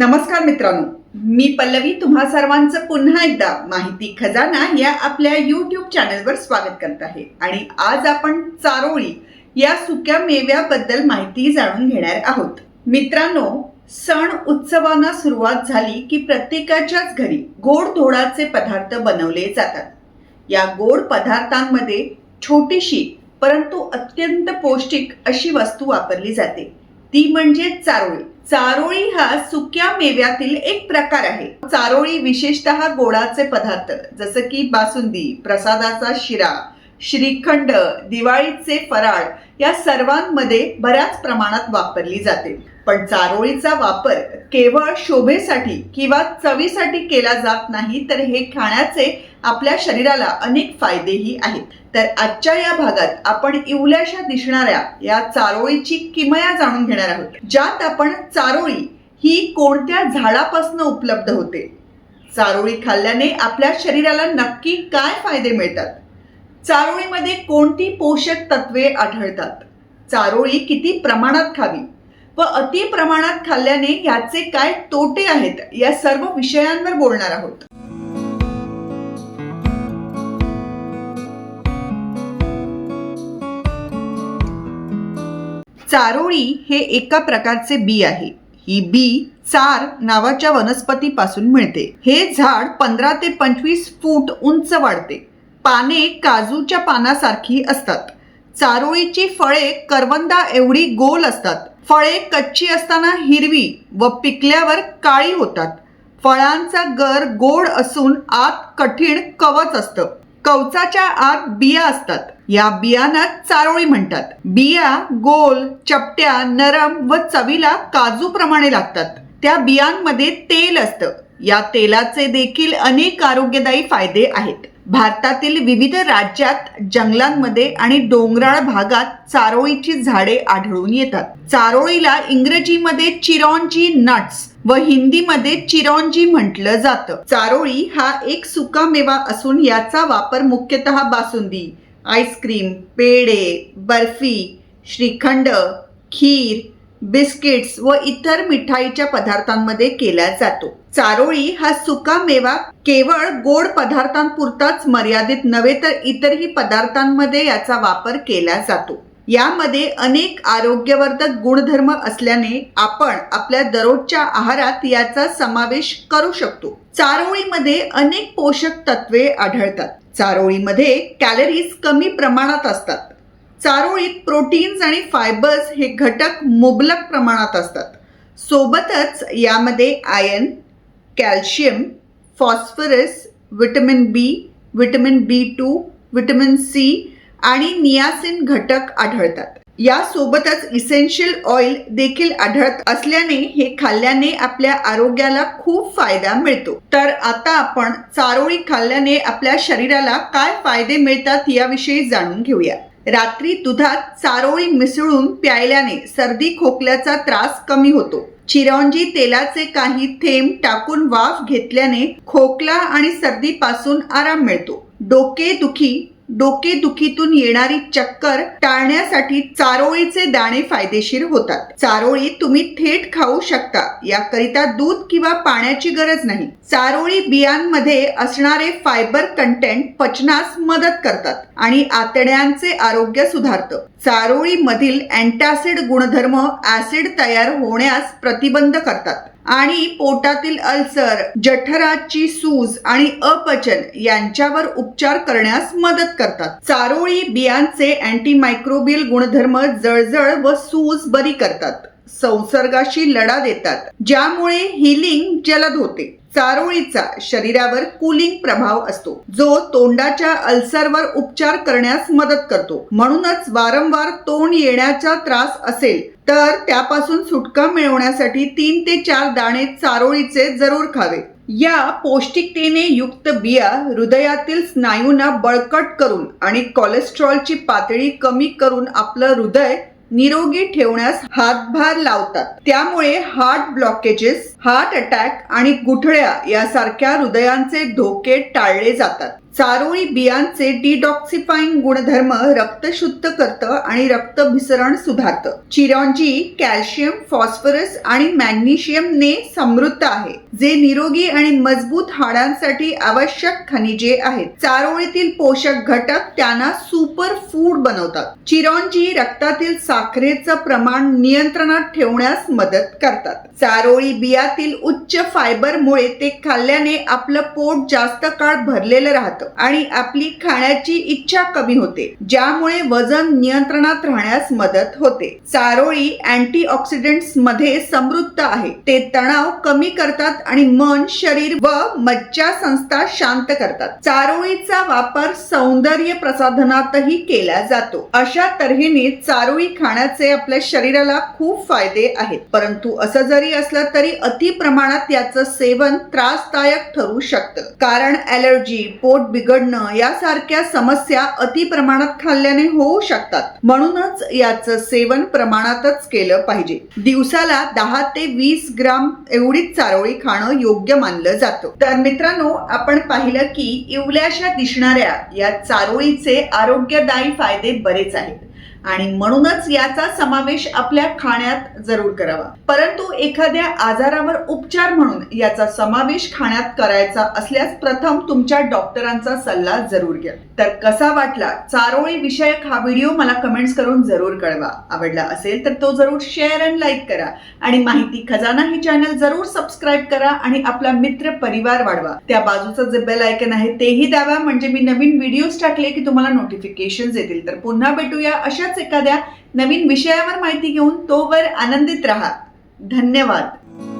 नमस्कार मित्रांनो. मी पल्लवी तुम्हा सर्वांचं पुन्हा एकदा माहिती खजाना या आपल्या यूट्यूब चॅनलवर स्वागत करत आहे. आणि आज आपण चारोळी या सुक्या मेव्याबद्दल माहिती जाणून घेणार आहोत. मित्रांनो सण उत्सवांना सुरुवात झाली की प्रत्येकाच्याच घरी गोड धोडाचे पदार्थ बनवले जातात. या गोड पदार्थांमध्ये छोटीशी परंतु अत्यंत पौष्टिक अशी वस्तू वापरली जाते. ती म्हणजे चारोळी. चारोळी हा सुक्या मेव्यातील एक प्रकार आहे. चारोळी विशेषतः गोडाचे पदार्थ जसं की बासुंदी प्रसादाचा शिरा श्रीखंड दिवाळीचे फराळ या सर्वांमध्ये बऱ्याच प्रमाणात वापरली जाते. पण चारोळीचा वापर केवळ शोभेसाठी किंवा चवीसाठी केला जात नाही तर हे खाण्याचे आपल्या शरीराला अनेक फायदेही आहेत. तर आजच्या या भागात आपण इवल्याशा दिसणाऱ्या या चारोळीची किमया जाणून घेणार आहोत. ज्यात आपण चारोळी ही कोणत्या झाडापासून उपलब्ध होते? चारोळी खाल्ल्याने आपल्या शरीराला नक्की काय फायदे मिळतात? चारोळीमध्ये कोणती पोषक तत्वे आढळतात? चारोळी किती प्रमाणात खावी? व अति प्रमाणात खाल्ल्याने याचे काय तोटे आहेत या सर्व विषयांवर बोलणार आहोत. चारोळी हे एका प्रकारचे बी आहे. ही बी चार नावाच्या वनस्पतीपासून मिळते. हे झाड पंधरा ते पंचवीस फूट उंच वाढते. पाने काजूच्या पानासारखी असतात. चारोळीची फळे करवंदा एवढी गोल असतात. फळे कच्ची असताना हिरवी व पिकल्यावर काळी होतात. फळांचा गर गोड असून आत कठीण कवच असतं. कवचाच्या आत बिया असतात. या बियांना चारोळी म्हणतात. बिया गोल चपट्या नरम व चवीला काजूप्रमाणे लागतात. त्या बियांमध्ये तेल असतं. या तेलाचे देखील अनेक आरोग्यदायी फायदे आहेत. भारतातील विविध राज्यात जंगलांमध्ये आणि डोंगराळ भागात चारोळीची झाडे आढळून येतात. चारोळीला इंग्रजीमध्ये चिरॉनजी नट्स व हिंदीमध्ये चिरॉनजी म्हटलं जातं. चारोळी हा एक सुका मेवा असून याचा वापर मुख्यतः बासुंदी आईस्क्रीम पेढे बर्फी श्रीखंड खीर बिस्किट्स व इतर मिठाईच्या पदार्थांमध्ये केला जातो. चारोळी हा सुका मेवा केवळ गोड पदार्थांपुरताच मर्यादित नव्हे तर इतरही पदार्थांमध्ये याचा वापर केला जातो. यामध्ये अनेक आरोग्यवर्धक गुणधर्म असल्याने आपण आपल्या दररोजच्या आहारात याचा समावेश करू शकतो. चारोळीमध्ये अनेक पोषक तत्वे आढळतात. चारोळीमध्ये कॅलरीज कमी प्रमाणात असतात. चारोळीत प्रोटीन्स आणि फायबर्स हे घटक मुबलक प्रमाणात असतात. सोबतच यामध्ये iron calcium phosphorus vitamin B vitamin B two vitamin C आणि नियासिन घटक आढळतात. यासोबतच इसेन्शियल ऑइल देखील आढळत असल्याने हे खाल्ल्याने आपल्या आरोग्याला खूप फायदा मिळतो. तर आता आपण चारोळी खाल्ल्याने आपल्या शरीराला काय फायदे मिळतात याविषयी जाणून घेऊया. रात्री दुधात चारोळी मिसळून प्यायल्याने सर्दी खोकल्याचा त्रास कमी होतो. चिरंजी तेलाचे काही थेंब टाकून वाफ घेतल्याने खोकला आणि सर्दीपासून आराम मिळतो. डोके दुखी डोकेदुखीतून येणारी चक्कर टाळण्यासाठी चारोळीचे दाणे फायदेशीर होतात. चारोळी तुम्ही थेट खाऊ शकता. याकरिता दूध किंवा पाण्याची गरज नाही. चारोळी बियांमध्ये असणारे फायबर कंटेंट पचनास मदत करतात आणि आतड्यांचे आरोग्य सुधारतं. चारोळीमधील अँटासिड गुणधर्म ऍसिड तयार होण्यास प्रतिबंध करतात. आणि पोटातील अल्सर जठराची सूज आणि अपचन यांच्यावर उपचार करण्यास मदत करतात. चारोळी बियांचे अँटीमायक्रोबियल गुणधर्म जळजळ व सूज बरी करतात. संसर्गाशी लढा देतात. ज्यामुळे हिलिंग जलद होते. चारोळीचा शरीरावर कुलिंग प्रभाव असतो जो तोंडाच्या अल्सरवर उपचार करण्यास मदत करतो. म्हणूनच वारंवार तोंड येण्याचा त्रास असेल तर त्यापासून सुटका मिळवण्यासाठी तीन ते चार दाणे चारोळीचे जरूर खावे. या पौष्टिकतेने युक्त बिया हृदयातील स्नायूंना बळकट करून आणि कोलेस्ट्रॉलची पातळी कमी करून आपलं हृदय निरोगी ठेवण्यास हातभार लावतात. त्यामुळे हार्ट ब्लॉकेजेस हार्ट अटॅक आणि गुठळ्या यासारख्या हृदयांचे धोके टाळले जातात. चारोळी बियांचे डिडॉक्सिफाईंग गुणधर्म रक्त शुद्ध करतं आणि रक्तभिसरण सुधारतं. चिरॉंजी कॅल्शियम फॉस्फरस आणि मॅग्नेशियमने समृद्ध आहे जे निरोगी आणि मजबूत हाडांसाठी आवश्यक खनिजे आहेत. चारोळीतील पोषक घटक त्यांना सुपर फूड बनवतात. चिरॉंजी रक्तातील साखरेचं प्रमाण नियंत्रणात ठेवण्यास मदत करतात. चारोळी बियातील उच्च फायबरमुळे ते खाल्ल्याने आपलं पोट जास्त काळ भरलेलं राहतं. आणि आपली खाण्याची इच्छा कमी होते ज्यामुळे वजन नियंत्रणात राहण्यास मदत होते. चारोळी अँटीऑक्सिडंट्समध्ये समृद्ध आहे. ते तणाव कमी करतात आणि मन शरीर व मज्जा संस्था शांत करतात. चारोळीचा वापर सौंदर्य प्रसाधनातही केला जातो. अशा तऱ्हेने चारोळी खाण्याचे आपल्या शरीराला खूप फायदे आहेत. परंतु असं जरी असलं तरी अति प्रमाणात याचं सेवन त्रासदायक ठरू शकतं. कारण ऍलर्जी पोट बिघडणं यासारख्या समस्या अति प्रमाणात खाल्ल्याने होऊ शकतात. म्हणूनच याचं सेवन प्रमाणातच केलं पाहिजे. दिवसाला दहा ते वीस ग्राम एवढीच चारोळी खाणं योग्य मानलं जातं. तर मित्रांनो आपण पाहिलं की इवल्याशा दिसणाऱ्या या चारोळीचे आरोग्यदायी फायदे बरेच आहेत. आणि म्हणूनच याचा समावेश आपल्या खाण्यात जरूर करावा. परंतु एखाद्या आजारावर उपचार म्हणून याचा समावेश खाण्यात करायचा असल्यास प्रथम तुमच्या डॉक्टरांचा सल्ला जरूर घ्या. तर कसा वाटला? चारोळी विषयक हा व्हिडिओ मला कमेंट्स करून जरूर कळवा. आवडला असेल तर तो जरूर शेअर अँड लाईक करा. आणि माहिती खजाना हे चॅनल जरूर सबस्क्राईब करा आणि आपला मित्र परिवार वाढवा. त्या बाजूचं जे बेल आयकन आहे तेही द्यावा म्हणजे मी नवीन व्हिडिओज टाकले की तुम्हाला नोटिफिकेशन येतील. तर पुन्हा भेटूया अशाच अशाच एखाद्या नवीन विषयावर माहिती घेऊन तोवर आनंदित राहा. धन्यवाद.